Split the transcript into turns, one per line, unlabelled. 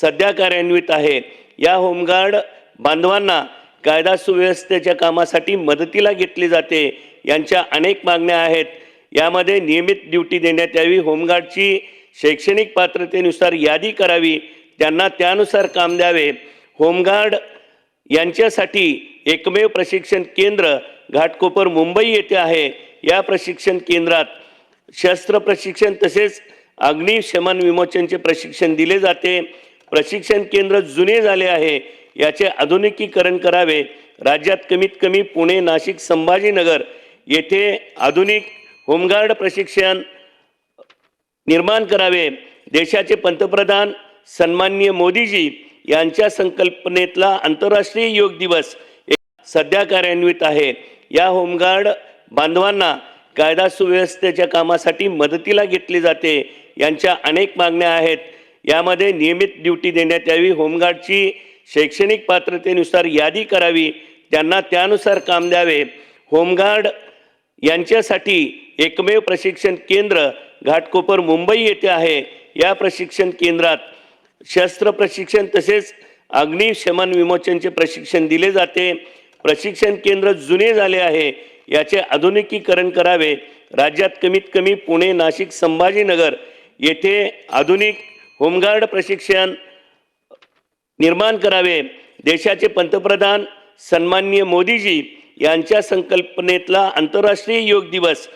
सध्या कार्यान्वित आहे. या होमगार्ड बांधवांना कायदा सुव्यवस्थेच्या कामासाठी मदतीला घेतली जाते. यांच्या अनेक मागण्या आहेत. यामध्ये नियमित ड्युटी देण्यात यावी. होमगार्डची शैक्षणिक पात्रतेनुसार यादी करावी. त्यांना त्यानुसार काम द्यावे. होमगार्ड यांच्यासाठी एकमेव प्रशिक्षण केंद्र घाटकोपर मुंबई येथे आहे. या प्रशिक्षण केंद्रात शस्त्र प्रशिक्षण तसेच अग्निशमन विमोचनचे प्रशिक्षण दिले जाते. प्रशिक्षण केंद्र जुने झाले आहे. याचे आधुनिकीकरण करावे. राज्यात कमीत कमी पुणे नाशिक संभाजीनगर येथे आधुनिक होमगार्ड प्रशिक्षण निर्माण करावे. देशाचे पंतप्रधान सन्माननीय मोदीजी यांच्या संकल्पनेतला आंतरराष्ट्रीय योग दिवस सध्या कार्यान्वित आहे. या होमगार्ड बांधवांना कायदा सुव्यवस्थेच्या कामासाठी मदतीला घेतली जाते. यांच्या अनेक मागण्या आहेत. यामध्ये नियमित ड्युटी देण्यात यावी होमगार्डची शैक्षणिक पात्रतेनुसार यादी करावी त्यांना त्यानुसार काम द्यावे. होमगार्ड यांच्यासाठी एकमेव प्रशिक्षण केंद्र घाटकोपर मुंबई येथे आहे. या प्रशिक्षण केंद्रात शस्त्र प्रशिक्षण तसेच अग्निशमन विमोचनचे प्रशिक्षण दिले जाते. प्रशिक्षण केंद्र जुने झाले आहे. याचे आधुनिकीकरण करावे. राज्यात कमीत कमी पुणे नाशिक संभाजीनगर येथे आधुनिक होमगार्ड प्रशिक्षण निर्माण करावे. देशाचे पंतप्रधान सन्माननीय मोदीजी यांच्या संकल्पनेतला आंतरराष्ट्रीय योग दिवस